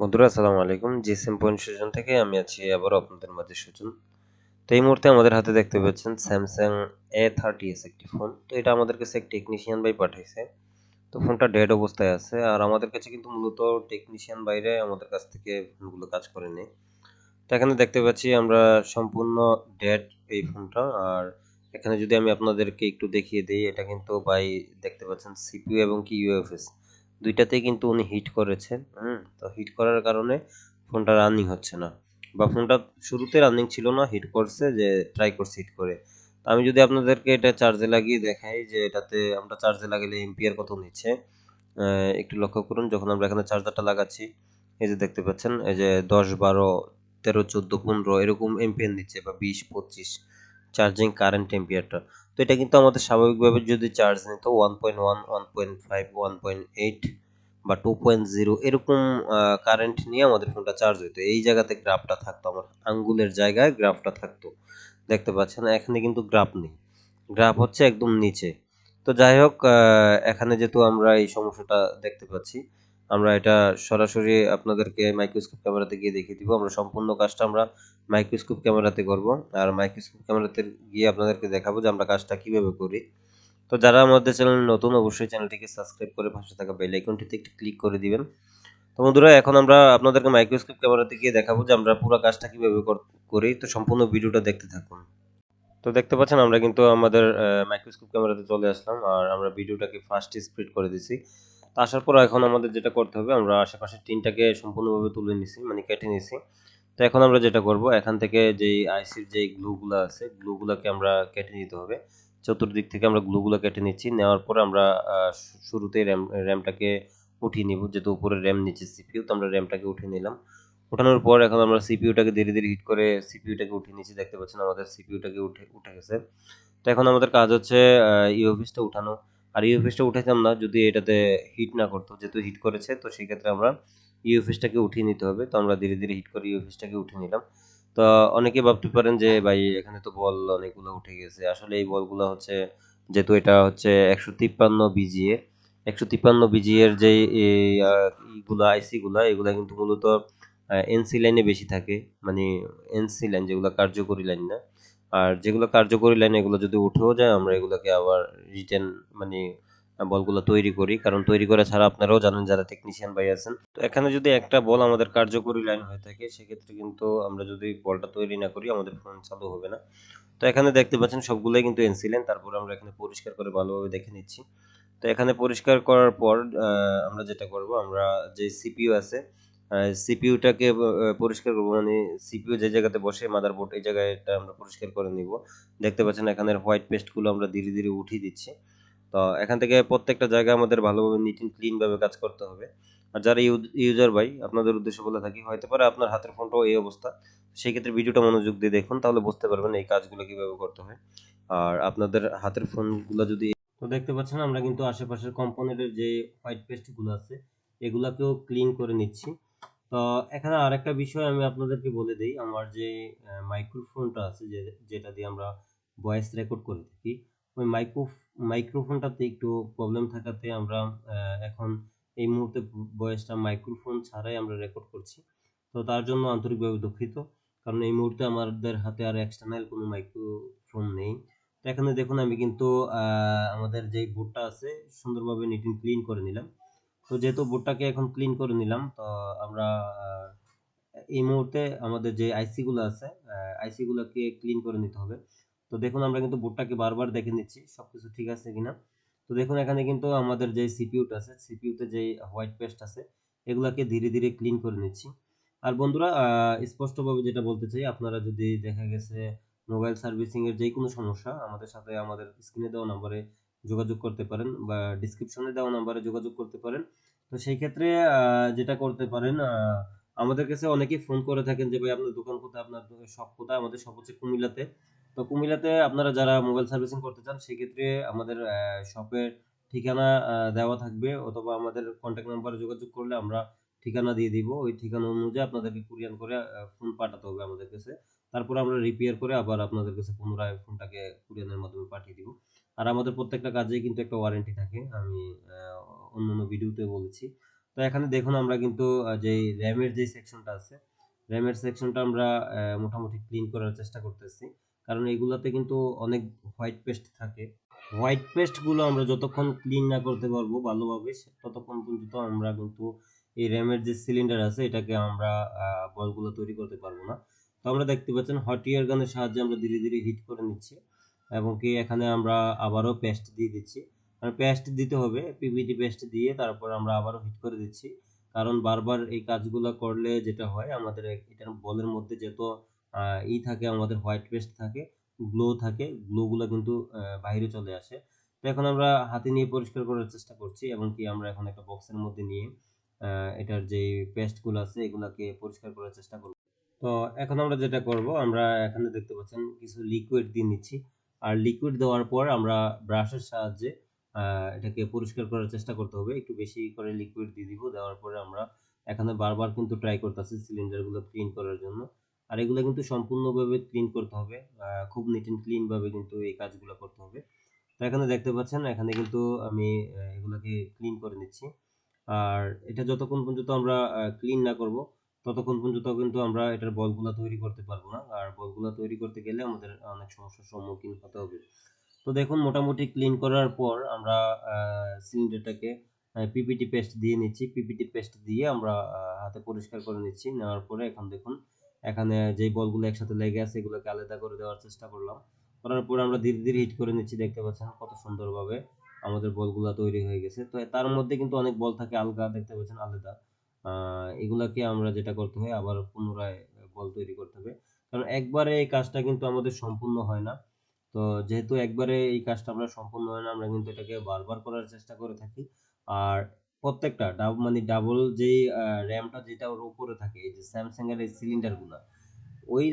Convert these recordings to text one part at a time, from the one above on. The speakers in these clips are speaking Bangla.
বন্ধুরা, আসসালামু আলাইকুম। জিএসএম পয়েন্ট সুজন থেকে আমি আছি আবারও আপনাদের মাঝে সুজন। তো এই মুহূর্তে আমাদের হাতে দেখতে পাচ্ছেন স্যামসাং এ থার্টি এস একটি ফোন তো এটা আমাদের কাছে এক টেকনিশিয়ান ভাই পাঠিয়েছে তো ফোনটা ডেড অবস্থায় আছে আর আমাদের কাছে কিন্তু মূলত টেকনিশিয়ান বাইরে আমাদের কাছ থেকে ফোনগুলো কাজ করে নেই তো এখানে দেখতে পাচ্ছি আমরা সম্পূর্ণ ডেড এই ফোনটা আর এখানে যদি আমি আপনাদেরকে একটু দেখিয়ে দিই, এটা কিন্তু বাই দেখতে পাচ্ছেন সিপিইউ এবং কি ইউএফএস দুইটাতেই কিন্তু উনি হিট করেছেন, হুম? হিট করার কারণে ফোনটা রানিং হচ্ছে না। বা ফোনটা শুরুতে রানিং ছিল না হিট করছে, যে ট্রাই করছে হিট করে। আমি যদি আপনাদেরকে এটা চার্জে লাগিয়ে দেখাই যে এটাতে আমরা চার্জে লাগালে এমপিআর কত নিচ্ছে একটু লক্ষ্য করুন, যখন আমরা এখানে চার্জারটা লাগাচ্ছি, এই যে দেখতে পাচ্ছেন, এই যে দশ বারো, তেরো, চোদ্দ, পনেরো, এরকম এমপিএন দিচ্ছে বা বিশ, পঁচিশ চার্জিং কারেন্ট এম্পিয়ারটা তো এটা কিন্তু আমাদের স্বাভাবিকভাবে যদি চার্জ নিত one point one one point five one point eight বা টু পয়েন্ট জিরো এরকম কারেন্ট নিয়ে আমাদের ফোনটা চার্জ হইতো। এই জায়গাতে গ্রাফটা থাকতো, আমার আঙ্গুলের জায়গায় গ্রাফটা থাকতো। দেখতে পাচ্ছেন, এখানে কিন্তু গ্রাফ নেই। গ্রাফ হচ্ছে একদম নিচে। তো যাই হোক এখানে যেহেতু আমরা এই সমস্যাটা দেখতে পাচ্ছি, আমরা এটা সরাসরি আপনাদেরকে মাইক্রোস্কোপ ক্যামেরাতে গিয়ে দেখিয়ে দিব। আমরা সম্পূর্ণ কাজটা আমরা মাইক্রোস্কোপ ক্যামেরাতে করব। আর মাইক্রোস্কোপ ক্যামেরাতে গিয়ে আপনাদেরকে দেখাবো যে আমরা কাজটা কীভাবে করি। তো যারা আমাদের চ্যানেল নতুন, অবশ্যই চ্যানেলটিকে সাবস্ক্রাইব করে পাশে থাকা বেল আইকনটিতে একটু ক্লিক করে দিবেন। তো বন্ধুরা, এখন আমরা আপনাদেরকে মাইক্রোস্কোপ ক্যামেরাতে গিয়ে দেখাবো যে আমরা পুরো কাজটা কীভাবে করি তো সম্পূর্ণ ভিডিওটা দেখতে থাকুন। তো দেখতে পাচ্ছেন, আমরা কিন্তু আমাদের মাইক্রোস্কোপ ক্যামেরাতে চলে আসলাম আর আমরা ভিডিওটাকে ফার্স্ট স্পিড করে দিছি। তো আসার পর এখন আমাদের যেটা করতে হবে, আমরা আশেপাশের টিনটাকে সম্পূর্ণভাবে তুলে নিছি মানে কেটে নিছি। তো এখন আমরা যেটা করব, এখান থেকে যেই আইসির যেই গ্লুগুলো আছে গ্লুগুলোকে আমরা কেটে নিতে হবে। চতুর্দিক থেকে আমরা গ্লুগুলো কেটে নিচ্ছি। নেওয়ার পর আমরা শুরুতেই র্যাম, র্যামটাকে উঠিয়ে নিব। যেহেতু উপরে র্যাম, নিচে সিপিইউ, তো আমরা র্যামটাকে উঠিয়ে নিলাম। ওঠানোর পর এখন আমরা সিপিইউটাকে ধীরে ধীরে হিট করে সিপিইউটাকে উঠিয়ে নিচ্ছি। দেখতে পাচ্ছেন আমাদের সিপিইউটাকে উঠে উঠে গেছে। তো এখন আমাদের কাজ হচ্ছে ইউএফএসটা উঠানো। আর ইউএফএসটা উঠাইতাম না, যদি এটাতে হিট না করতো, যেহেতু হিট করেছে, তো সেক্ষেত্রে আমরা ইউএফএসটাকে উঠিয়ে নিতে হবে। তো আমরা ধীরে ধীরে হিট করে ইউএফএসটাকে উঠিয়ে নিলাম। তো অনেকে ভাবতে পারেন যে, ভাই, এখানে তো বল অনেকগুলো উঠে গেছে। আসলে এই বলগুলো হচ্ছে, যেহেতু এটা হচ্ছে একশো তিপ্পান্ন বিজিএ, একশো তিপ্পান্ন বিজিএর যে ইগুলো, আইসিগুলো, এগুলো কিন্তু মূলত এনসি লাইনে বেশি থাকে। মানে এনসি লাইন যেগুলো কার্যকরী লাইন না। আর যেগুলো কার্যকরী লাইন এগুলো যদি উঠেও যায়, আমরা এগুলোকে আবার রিটার্ন মানে বলগুলো তৈরি করি। কারণ তৈরি করা ছাড়া আপনারাও জানেন যারা টেকনিশিয়ান ভাই আছেন। তো এখানে যদি একটা বল আমাদের কার্যকরী লাইন হয়ে থাকে, সেক্ষেত্রে কিন্তু আমরা যদি বলটা তৈরি না করি, আমাদের ফোন চালু হবে না। তো এখানে দেখতে পাচ্ছেন সবগুলোই কিন্তু এনসি লাইন তারপর আমরা এখানে পরিষ্কার করে ভালোভাবে দেখে নিচ্ছি। তো এখানে পরিষ্কার করার পর আমরা যেটা করব, আমরা যে সিপিইউ আছে সিপিইউটাকে পরিষ্কার করব। মানে সিপিইউ যে জায়গাতে বসে মাদারবোর্ড এই জায়গায় আমরা পরিষ্কার করে নিব। দেখতে পাচ্ছেন এখানে হোয়াইট পেস্টগুলো আমরা ধীরে ধীরে উঠিয়ে দিচ্ছি। তো এখান থেকে প্রত্যেকটা জায়গা আমাদের ভালোভাবে নিট অ্যান্ড ক্লিনভাবে কাজ করতে হবে। আর যারা ইউজার ভাই, আপনাদের উদ্দেশ্য বলে থাকি, হয়তো পারে আপনার হাতের ফোনটাও এই অবস্থা। সেই ক্ষেত্রে ভিডিওটা মনোযোগ দিয়ে দেখুন, তাহলে বুঝতে পারবেন এই কাজগুলো কীভাবে করতে হয়। আর আপনাদের হাতের ফোনগুলো যদি তো দেখতে পাচ্ছেন, আমরা কিন্তু আশেপাশের কম্পোনেন্টের যে হোয়াইট পেস্টগুলো আছে, এগুলাকেও ক্লিন করে নিচ্ছি। তো এখানে আরেকটা বিষয় আমি আপনাদেরকে বলে দিই, আমার যে মাইক্রোফোনটা আছে যে, যেটা দিয়ে আমরা ভয়েস রেকর্ড করে থাকি ওই মাইক্রো মাইক্রোফোনটাতে একটু প্রবলেম থাকাতে আমরা এখন এই মুহূর্তে ভয়েসটা মাইক্রোফোন ছাড়াই আমরা রেকর্ড করছি। তো তার জন্য আন্তরিকভাবে দুঃখিত, কারণ এই মুহূর্তে আমাদের হাতে আর এক্সটার্নাল কোনো মাইক্রোফোন নেই। তো এখানে দেখুন, আমি কিন্তু আমাদের যেই বোর্ডটা আছে, সুন্দরভাবে নিট ক্লিন করে নিলাম। তো যেহেতু বোর্ডটাকে এখন ক্লিন করে নিলাম, তো আমরা এই মুহূর্তে আমাদের যে আইসিগুলো আছে আইসিগুলোকে ক্লিন করে নিতে হবে। তো দেখুন আমরা কিন্তু বোর্ডটাকে বারবার দেখে নিচ্ছি সব কিছু ঠিক আছে কিনা? তো দেখুন এখানে কিন্তু আমাদের যে সিপিউটা আছে সিপিউতে যে হোয়াইট পেস্ট আছে, এগুলাকে ধীরে ধীরে ক্লিন করে নিচ্ছি। আর বন্ধুরা স্পষ্টভাবে যেটা বলতে চাই, আপনারা যদি দেখা গেছে মোবাইল সার্ভিসিং এর যে কোনো সমস্যা, আমাদের সাথে আমাদের স্ক্রিনে দেওয়া নাম্বারে যোগাযোগ করতে পারেন বা ডিসক্রিপশনে দেওয়া নাম্বারে যোগাযোগ করতে পারেন। তো সেই ক্ষেত্রে যেটা করতে পারেন আমাদের কাছে অনেকেই ফোন করে থাকেন যে, ভাই, আপনার দোকান কোথায়? আপনার শপ কোথায়? আমাদের শপ হচ্ছে কুমিল্লাতে। তো কুমিল্লাতে আপনারা যারা মোবাইল সার্ভিসিং করতে চান, সেক্ষেত্রে আমাদের শপের ঠিকানা দেওয়া থাকবে। অথবা আমাদের কন্ট্যাক্ট নাম্বারে যোগাযোগ করলে আমরা ঠিকানা দিয়ে দিব। ওই ঠিকানা অনুযায়ী আপনাদেরকে কুরিয়ান করে ফোন পাঠাতে হবে আমাদের কাছে। তারপর আমরা রিপেয়ার করে আবার আপনাদের কাছে পুনরায় ফোনটাকে কুরিয়ানের মাধ্যমে পাঠিয়ে দিব। আর আমাদের প্রত্যেকটা কাজেই কিন্তু একটা ওয়ারেন্টি থাকে। আমি অন্য অন্যান্য ভিডিওতে বলেছি। তো এখানে দেখুন আমরা কিন্তু যে র্যামের যে সেকশনটা আছে র্যামের সেকশনটা আমরা মোটামুটি ক্লিন করার চেষ্টা করতেছি। কারণ এগুলাতে কিন্তু অনেক হোয়াইট পেস্ট থাকে। হোয়াইট পেস্টগুলো আমরা যতক্ষণ ক্লিন না করতে পারব ভালোভাবে, ততক্ষণ পর্যন্ত আমরা কিন্তু এই র্যামের যে সিলিন্ডার আছে, এটাকে আমরা বলগুলো তৈরি করতে পারব না। তো আমরা দেখতে পাচ্ছেন হট ইয়ার গানের সাহায্যে আমরা ধীরে ধীরে হিট করে নিচ্ছি এবং কি এখানে আমরা আবারও পেস্ট দিয়ে দিচ্ছি। আর পেস্ট দিতে হবে পিভিটি পেস্ট দিয়ে তারপর আমরা আবারও হিট করে দিচ্ছি। কারণ বারবার এই কাজগুলো করলে যেটা হয়, আমাদের এটার বলের মধ্যে যত ই থাকে, আমাদের হোয়াইট পেস্ট থাকে গ্লো থাকে গ্লোগুলো কিন্তু বাইরে চলে আসে। তো এখন আমরা হাতে নিয়ে পরিষ্কার করার চেষ্টা করছি এবং কি আমরা এখন একটা বক্সের মধ্যে নিয়ে এটার যে পেস্টগুলো আছে, এগুলাকে পরিষ্কার করার চেষ্টা করব। তো এখন আমরা যেটা করব, আমরা এখানে দেখতে পাচ্ছেন কিছু লিকুইড দিয়ে নিচ্ছি। আর লিকুইড দেওয়ার পর আমরা ব্রাশের সাহায্যে এটাকে পরিষ্কার করার চেষ্টা করতে হবে। একটু বেশি করে লিকুইড দিয়ে দিব, দেওয়ার পরে আমরা এখানে বারবার কিন্তু ট্রাই করতেছি সিলিন্ডারগুলো ক্লিন করার জন্য। আর এগুলো কিন্তু সম্পূর্ণভাবে ক্লিন করতে হবে খুব নিট অ্যান্ড ক্লিন ভাবে কিন্তু এই কাজগুলো করতে হবে। তো এখানে দেখতে পাচ্ছেন, এখানে কিন্তু আমি এগুলোকে ক্লিন করে নিচ্ছি। আর এটা যতক্ষণ পর্যন্ত আমরা ক্লিন না করব, ততক্ষণ পর্যন্ত কিন্তু আমরা এটার বলগুলো তৈরি করতে পারব না। আর বলগুলো তৈরি করতে গেলে আমাদের অনেক সমস্যার সম্মুখীন হতে হবে। তো দেখুন, মোটামুটি ক্লিন করার পর আমরা সিলিন্ডারটাকে পিপিটি পেস্ট দিয়ে নিচ্ছি। পিপিটি পেস্ট দিয়ে আমরা হাতে পরিষ্কার করে নিচ্ছি। নেওয়ার পরে এখন দেখুন এখানে যেই বলগুলো একসাথে লেগে আছে, এগুলোকে আলাদা করে দেওয়ার চেষ্টা করলাম। করার পর আমরা ধীরে ধীরে হিট করে নিচ্ছি, দেখতে পাচ্ছেন কত সুন্দরভাবে আমাদের বলগুলো তৈরি হয়ে গেছে। তো তার মধ্যে কিন্তু অনেক বল থাকে আলগা, দেখতে পাচ্ছেন আলাদা। এগুলাকে আমরা যেটা করতে হয় আবার পুনরায় বল তৈরি করতে হবে। কারণ একবারে এই কাজটা কিন্তু আমাদের সম্পূর্ণ হয় না। তো যেহেতু একবারে এই কাজটা আমরা সম্পূর্ণ হয় না, আমরা কিন্তু এটাকে বারবার করার চেষ্টা করে থাকি। আর প্রত্যেকটা ডাব মানে ডাবল যেই র্যামটা যেটা ওর উপরে থাকে, এই যে স্যামসাং এর এই সিলিন্ডারগুলো ওই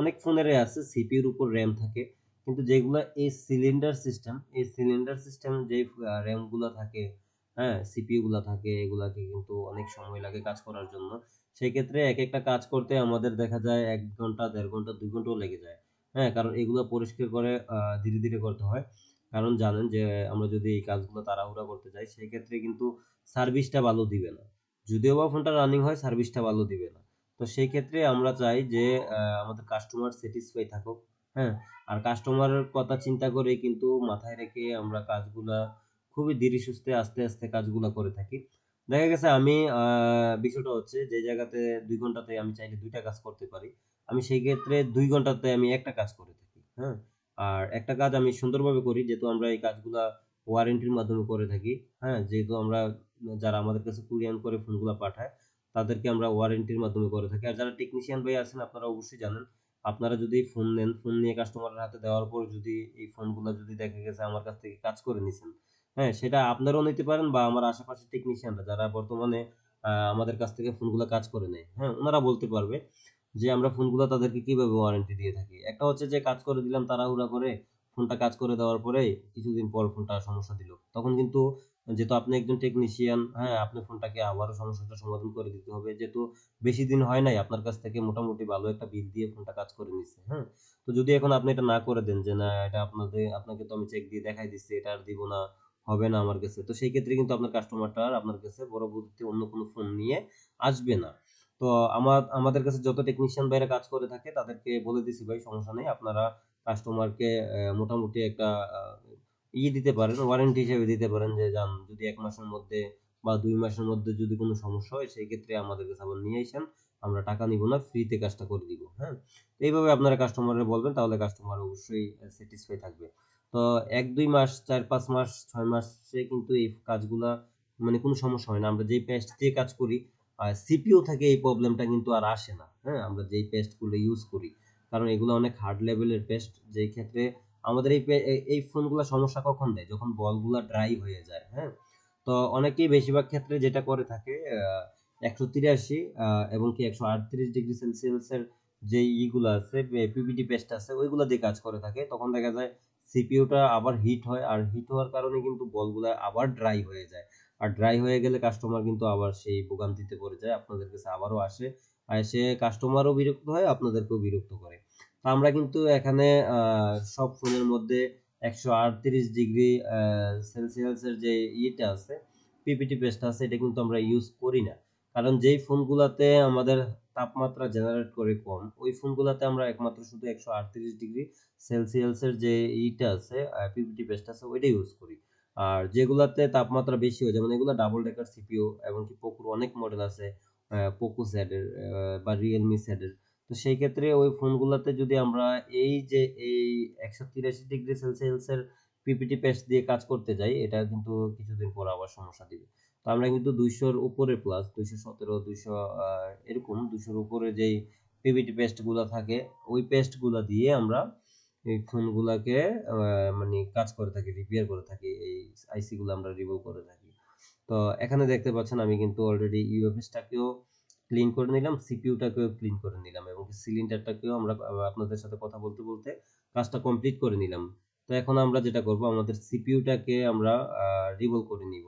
অনেক ফোনেরই আছে সিপিইউর উপর র্যাম থাকে, কিন্তু যেগুলো এই সিলিন্ডার সিস্টেম এই সিলিন্ডার সিস্টেম যে র্যামগুলো থাকে হ্যাঁ সিপিইউ গুলা থাকে, এগুলাকে কিন্তু অনেক সময় লাগে কাজ করার জন্য। সেই ক্ষেত্রে এক একটা কাজ করতে আমাদের দেখা যায় এক ঘণ্টা, দেড় ঘণ্টা, দুই ঘন্টাও লেগে যায় হ্যাঁ কারণ এগুলো পরিষ্কার করে ধীরে ধীরে করতে হয়। কারণ জানেন যে, আমরা যদি এই কাজগুলো তাড়াহুড়া করতে যাই সেই ক্ষেত্রে কিন্তু সার্ভিসটা ভালো দিবে না। যদিও বা ফোনটা রানিং হয় সার্ভিসটা ভালো দিবে না। তো সেই ক্ষেত্রে আমরা চাই যে আমাদের কাস্টমার স্যাটিসফাই থাকুক হ্যাঁ? আর কাস্টমারের কথা চিন্তা করে কিন্তু মাথায় রেখে আমরা কাজগুলা খুবই ধীরে সুস্থে, আস্তে আস্তে কাজগুলা করে থাকি। দেখা গেছে আমি বিষয়টা হচ্ছে যে জায়গাতে দুই ঘন্টাতে আমি চাইলে দুইটা কাজ করতে পারি। আমি সেই ক্ষেত্রে দুই ঘন্টাতে আমি একটা কাজ করে থাকি হ্যাঁ? আর একটা কাজ আমি সুন্দরভাবে করি, যেহেতু আমরা এই কাজগুলা ওয়ারেন্টির মাধ্যমে করে থাকি হ্যাঁ? যেহেতু আমরা যারা আমাদের কাছে কুরিয়ান করে ফোনগুলো পাঠায়, তাদেরকে আমরা ওয়ারেন্টির মাধ্যমে করে থাকি। আর যারা টেকনিশিয়ান ভাই আছেন, আপনারা অবশ্যই জানেন, আপনারা যদি ফোন নেন ফোন নিয়ে কাস্টমারের হাতে দেওয়ার পর যদি এই ফোনগুলো যদি দেখা গেছে আমার কাছ থেকে কাজ করে নিছেন হ্যাঁ? সেটা আপনারাও নিতে পারেন বা আমার আশেপাশে টেকনিশিয়ানরা যারা বর্তমানে আমাদের কাছ থেকে ফোনগুলো কাজ করে নেয় হ্যাঁ? ওনারা বলতে পারবে। যে আমরা ফোনগুলো তাদেরকে কীভাবে ওয়ারেন্টি দিয়ে থাকি? একটা হচ্ছে যে কাজ করে দিলাম তাড়াহুড়া করে, ফোনটা কাজ করে দেওয়ার পরে কিছুদিন পর ফোনটা সমস্যা দিল। তখন কিন্তু যেহেতু আপনি একজন টেকনিশিয়ান হ্যাঁ আপনি ফোনটাকে আবারও সমস্যাটা সমাধান করে দিতে হবে। যেহেতু বেশি দিন হয় নাই, আপনার কাছ থেকে মোটামুটি ভালো একটা বিল দিয়ে ফোনটা কাজ করে নিচ্ছে হ্যাঁ। তো যদি এখন আপনি এটা না করে দেন যে না, এটা আপনাদের, আপনাকে তো আমি চেক দিয়ে দেখাই দিচ্ছি, এটা আর দিব না, হবে না আমার কাছে, তো সেই ক্ষেত্রে কিন্তু আপনার কাস্টমারটা আপনার কাছে পরবর্তীতে অন্য কোনো ফোন নিয়ে আসবে না। তো আমার আমাদের কাছে যত টেকনিশিয়ান বাইরে কাজ করে থাকে তাদেরকে বলে দিছি ভাই সমস্যা নেই। আপনারা কাস্টমারকে মোটামুটি একটা আহ, ই দিতে পারেন ওয়ারেন্টি হিসেবে দিতে পারেন যে যান যদি এক মাসের মধ্যে বা দুই মাসের মধ্যে যদি কোনো সমস্যা হয় সেই ক্ষেত্রে আমাদের কাছে আবার নিয়ে আসেন। আমরা টাকা নিব না ফ্রিতে কাজটা করে দিব। হ্যাঁ? এইভাবে আপনারা কাস্টমারে বলবেন তাহলে কাস্টমার অবশ্যই স্যাটিসফাই থাকবে। তো এক দুই মাস চার পাঁচ মাস ছয় মাসে কিন্তু এই কাজগুলা মানে কোনো সমস্যা হয় না। আমরা যেই পেস্ট দিয়ে কাজ করি সিপিইউ থেকে এই প্রবলেমটা কিন্তু আর আসে না। হ্যাঁ আমরা যেই পেস্টগুলো ইউজ করি, কারণ এগুলো অনেক হার্ড লেভেলের পেস্ট যেই ক্ষেত্রে আমাদের এই এই- ফোনগুলো সমস্যা কখন দেয়? যখন বলগুলা ড্রাই হয়ে যায় হ্যাঁ? তো অনেকেই বেশিরভাগ ক্ষেত্রে যেটা করে থাকে একশো তিরাশি এবং কি একশো আটত্রিশ ডিগ্রি সেলসিয়াসের যে ইগুলো আছে পিপিটি পেস্ট আছে, ওইগুলো দিয়ে কাজ করে থাকে। তখন দেখা যায় সিপিইউটা আবার হিট হয়, আর হিট হওয়ার কারণে কিন্তু বলগুলা আবার ড্রাই হয়ে যায়। আর ড্রাই হয়ে গেলে কাস্টমার কিন্তু আবার সেই ভোগান্তিতে পড়ে যায়, আপনাদের কাছে আবারও আসে। আর সে কাস্টমারও বিরক্ত হয়, আপনাদেরকেও বিরক্ত করে। তো আমরা কিন্তু এখানে সব ফোনের মধ্যে একশো আটত্রিশ ডিগ্রি সেলসিয়াসের যে ইয়েটা আছে পিপিটি পেস্ট আছে, এটা কিন্তু আমরা ইউজ করি না। কারণ যেই ফোনগুলোতে আমাদের তাপমাত্রা জেনারেট করে কম, ওই ফোনগুলোতে আমরা একমাত্র শুধু একশো আটত্রিশ ডিগ্রি সেলসিয়াসের যে ইটা আছে পিপিটি পেস্ট আছে, ওইটা ইউজ করি। আর যেগুলাতে তাপমাত্রা বেশি হয় যেমন এগুলো ডাবল ডেকার সিপিও এবং কি পোকোর অনেক মডেল আছে পোকো স্যাডের বা রিয়েলমি স্যাডের তো সেই ক্ষেত্রে ওই ফোনগুলোতে যদি আমরা এই যে এই একশো তিরাশি ডিগ্রি সেলসিয়াসের পিপিটি পেস্ট দিয়ে কাজ করতে যাই, এটা কিন্তু কিছুদিন পর আবার সমস্যা দিবে। তো আমরা কিন্তু দুইশোর উপরে প্লাস দুইশো সতেরো, দুইশো এরকম দুইশোর উপরে যেই পিপিটি পেস্টগুলো থাকে, ওই পেস্টগুলো দিয়ে আমরা এই ফোনগুলোকে মানে কাজ করে থাকি রিপেয়ার করে থাকি, এই আইসিগুলো আমরা রিমুভ করে থাকি। তো এখানে দেখতে পাচ্ছেন আমি কিন্তু অলরেডি ইউএফএসটাকেও ক্লিন করে নিলাম সিপিইউটাকেও ক্লিন করে নিলাম এবং সিলিন্ডারটাকেও আমরা আপনাদের সাথে কথা বলতে বলতে কাজটা কমপ্লিট করে নিলাম। তো এখন আমরা যেটা করব, আমাদের সিপিইউটাকে আমরা রিভল করে নিব।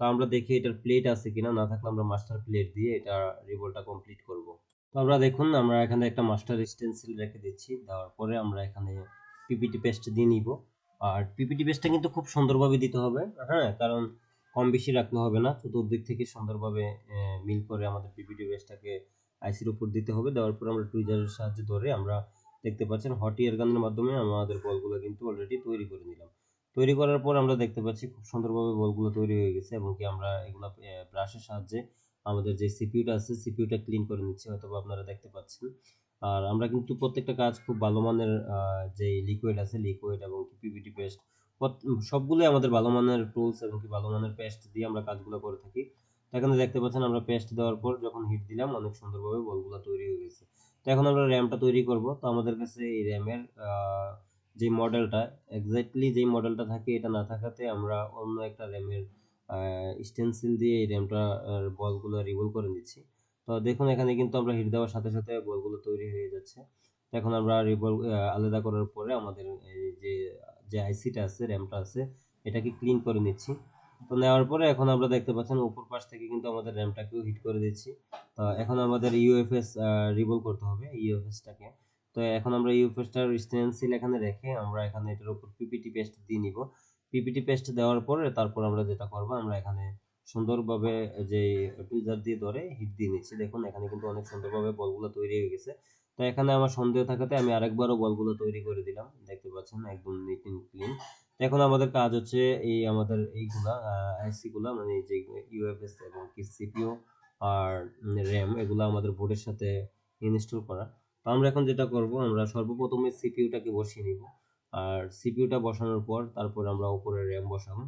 তো আমরা দেখি এটার প্লেট আছে কিনা, না থাকলে আমরা মাস্টার প্লেট দিয়ে এটা রিভলটা কমপ্লিট করব। তো আমরা দেখুন, আমরা এখানে একটা মাস্টার স্টেন্সিল রেখে দিচ্ছি। দেওয়ার পরে আমরা এখানে পিপিটি পেস্ট দিয়ে নিব। আর পিপিটি পেস্টটা কিন্তু খুব সুন্দরভাবে দিতে হবে। হ্যাঁ কারণ কম বেশি রাখতে হবে না। চতুর্দিক থেকে সুন্দরভাবে মিল করে আমাদের পিপিটি পেস্টটাকে আইসির উপর দিতে হবে। দেওয়ার পর আমরা টুইজারের সাহায্যে ধরে আমরা দেখতে পাচ্ছেন হট ইয়ার গানের মাধ্যমে আমাদের বলগুলো কিন্তু অলরেডি তৈরি করে নিলাম। তৈরি করার পর আমরা দেখতে পাচ্ছি খুব সুন্দরভাবে বলগুলো তৈরি হয়ে গেছে এবং কি আমরা এগুলো ব্রাশের সাহায্যে আমাদের যে সিপিউটা আছে সিপিউটা ক্লিন করে নিচ্ছি হয়তো আপনারা দেখতে পাচ্ছেন। আর আমরা কিন্তু প্রত্যেকটা কাজ খুব ভালো মানের যে লিকুইড আছে লিকুইড এবং পিপিটি পেস্ট সবগুলোই আমাদের ভালো মানের টুলস এবং কি ভালো মানের পেস্ট দিয়ে আমরা কাজগুলো করে থাকি। এখানে দেখতে পাচ্ছেন আমরা পেস্ট দেওয়ার পর যখন হিট দিলাম, অনেক সুন্দরভাবে বলগুলো তৈরি হয়ে গেছে। তো এখন আমরা র্যামটা তৈরি করব। তো আমাদের কাছে এই র্যামের যে মডেলটা এক্স্যাক্টলি যেই মডেলটা থাকে, এটা না থাকাতে আমরা অন্য একটা র্যামের স্টেনসিল দিয়ে এই র্যামটা বলগুলো রিভল করে নিচ্ছি। তো দেখুন, এখানে কিন্তু আমরা হিট দেওয়ার সাথে সাথে বলগুলো তৈরি হয়ে যাচ্ছে। এখন আমরা রিভল আলাদা করার পরে আমাদের এই যে যে আইসিটা আছে র্যামটা আছে, এটাকে ক্লিন করে নিচ্ছি। তো নেওয়ার পরে এখন আমরা দেখতে পাচ্ছেন, উপর পাশ থেকে কিন্তু আমাদের র্যামটাকেও হিট করে দিচ্ছি। তো এখন আমাদের ইউএফএস রিভল করতে হবে ইউএফএসটাকে তো এখন আমরা ইউএফএসটার স্টেনসিল এখানে রেখে আমরা এখানে এটার উপর পিপিটি পেস্ট দিয়ে নিব। পিপিটি পেস্ট দেওয়ার পরে তারপর আমরা যেটা করব, আমরা এখানে সুন্দরভাবে যে টুইজার দিয়ে ধরে হিট দিয়ে নিচ্ছি। দেখুন, এখানে কিন্তু অনেক সুন্দরভাবে বলগুলো তৈরি হয়ে গেছে। তো এখানে আমার সন্দেহ থাকাতে আমি আরেকবারও বলগুলো তৈরি করে দিলাম। দেখতে পাচ্ছেন, একদম নিট এন্ড ক্লিন এখন আমাদের কাজ হচ্ছে এই আমাদের এইগুলা আইসিগুলা মানে যে ইউএফএস এবং কি সিপিইউ আর র্যাম এগুলো আমাদের বোর্ডের সাথে ইনস্টল করা। তো আমরা এখন যেটা করব, আমরা সর্বপ্রথমে সিপিইউটাকে বসিয়ে নিব। আর সিপিইউটা বসানোর পর তারপর আমরা উপরে র্যাম বসাবো।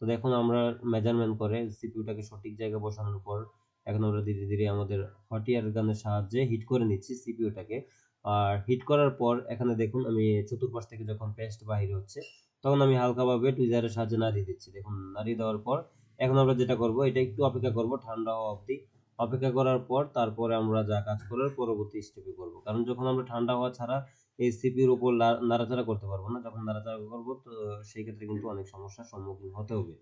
তো দেখুন, আমরা মেজারমেন্ট করে সিপিইউটাকে সঠিক জায়গায় বসানোর পর এখন আমরা ধীরে ধীরে আমাদের হট এয়ার গানের সাহায্যে হিট করে নিচ্ছি সিপিইউটাকে আর হিট করার পর এখানে দেখুন, আমি চতুর্পাশ থেকে যখন পেস্ট বাহির হচ্ছে, তখন আমি হালকাভাবে টুইজারের সাহায্যে নাড়িয়ে দিচ্ছি। দেখুন, নাড়িয়ে দেওয়ার পর এখন আমরা যেটা করব, এটা একটু অপেক্ষা করব ঠান্ডা হওয়া অবধি। অপেক্ষা করার পর তারপরে আমরা যা কাজ করার পরবর্তী স্টেপে করব। কারণ যখন আমরা ঠান্ডা হওয়া ছাড়া এই সিপির উপর নাড়াচাড়া করতে পারব না। যখন নাড়াচাড়া করব, তো সেই ক্ষেত্রে কিন্তু অনেক সমস্যার সম্মুখীন হতে হবে।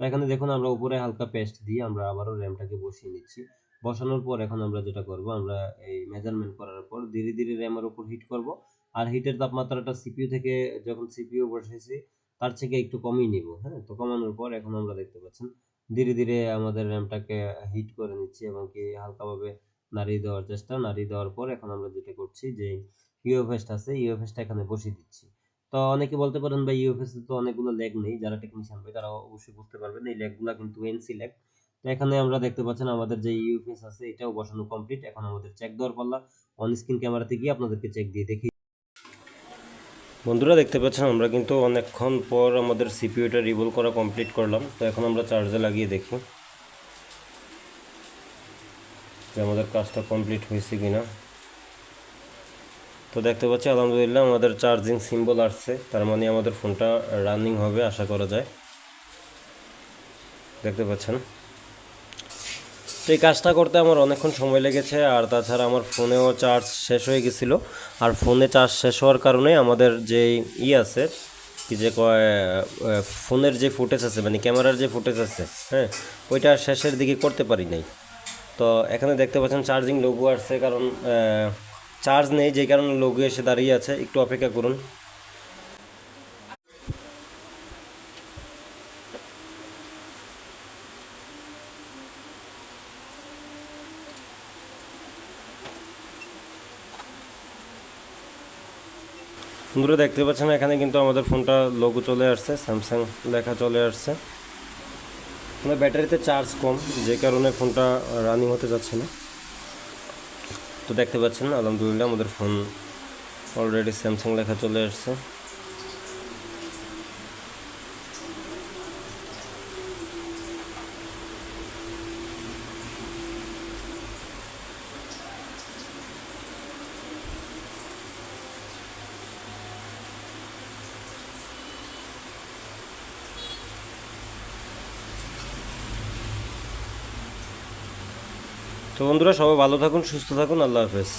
তো এখানে দেখুন, আমরা উপরে হালকা পেস্ট দিয়ে আমরা আবারও র্যামটাকে বসিয়ে নিচ্ছি। বসানোর পর এখন আমরা যেটা করব, আমরা এই মেজারমেন্ট করার পর ধীরে ধীরে র্যামের উপর হিট করব। আর হিটের তাপমাত্রাটা সিপিইউ থেকে যখন সিপিইউ বসেছি, তার থেকে একটু কমিয়ে নিব হ্যাঁ? তো কমানোর পর এখন আমরা দেখতে পাচ্ছেন, ধীরে ধীরে আমাদের র্যামটাকে হিট করে নিচ্ছি এবং কি হালকাভাবে নাড়িয়ে দেওয়ার চেষ্টা। নাড়িয়ে দেওয়ার পর এখন আমরা যেটা করছি যে ইউএফএসটা আছে ইউএফএসটা এখানে বসিয়ে দিচ্ছি। তো অনেকে বলতে পারেন, ভাই ইউএফএস তো অনেকগুলো ল্যাগ নেই, যারা টেকনিশিয়ান ভাই তারা অবশ্যই বুঝতে পারবেন, এই ল্যাগগুলো কিন্তু এনসি ল্যাগ তো এখানে আমরা দেখতে পাচ্ছেন, আমাদের যে ইউএফএস আছে, এটাও বসানো কমপ্লিট এখন আমাদের চেক দেওয়ার পাল্লা অন স্ক্রিন ক্যামেরাতে গিয়ে আপনাদেরকে চেক দিয়ে দেখি। বন্ধুরা, দেখতে পাচ্ছেন, আমরা কিন্তু অনেকক্ষণ পর আমাদের সিপিইউটা রিভল করা কমপ্লিট করলাম। তো এখন আমরা চার্জে লাগিয়ে দেখি যে আমাদের কাজটা কমপ্লিট হয়েছে কিনা। তো দেখতে পাচ্ছি, আলহামদুলিল্লাহ আমাদের চার্জিং সিম্বল আসছে। তার মানে আমাদের ফোনটা রানিং হবে, আশা করা যায়। দেখতে পাচ্ছেন। তো এই কাজটা করতে আমার অনেকক্ষণ সময় লেগেছে, আর তাছাড়া আমার ফোনেও চার্জ শেষ হয়ে গেছিল। আর ফোনে চার্জ শেষ হওয়ার কারণে আমাদের যে ই আছে, কি যে কয় ফোনের যে ফুটেজ আছে মানে ক্যামেরার যে ফুটেজ আছে হ্যাঁ ওইটা শেষের দিকে করতে পারি নাই। তো এখানে দেখতে পাচ্ছেন চার্জিং লোগো আসছে, কারণ চার্জ নেই, যে কারণে লোক এসে দাঁড়িয়ে আছে। একটু অপেক্ষা করুন। সুন্দরে দেখতে পাচ্ছেন এখানে কিন্তু আমাদের ফোনটা লোগো চলে আসছে, স্যামসাং লেখা চলে আসছে। মানে ব্যাটারিতে চার্জ কম, যে কারণে ফোনটা রানিং হতে যাচ্ছে না। তো দেখতে পাচ্ছেন আলহামদুলিল্লাহ আমাদের ফোন অলরেডি স্যামসাং লেখা চলে আসছে। বন্ধুরা সবাই ভালো থাকুন সুস্থ থাকুন আল্লাহ হাফেজ।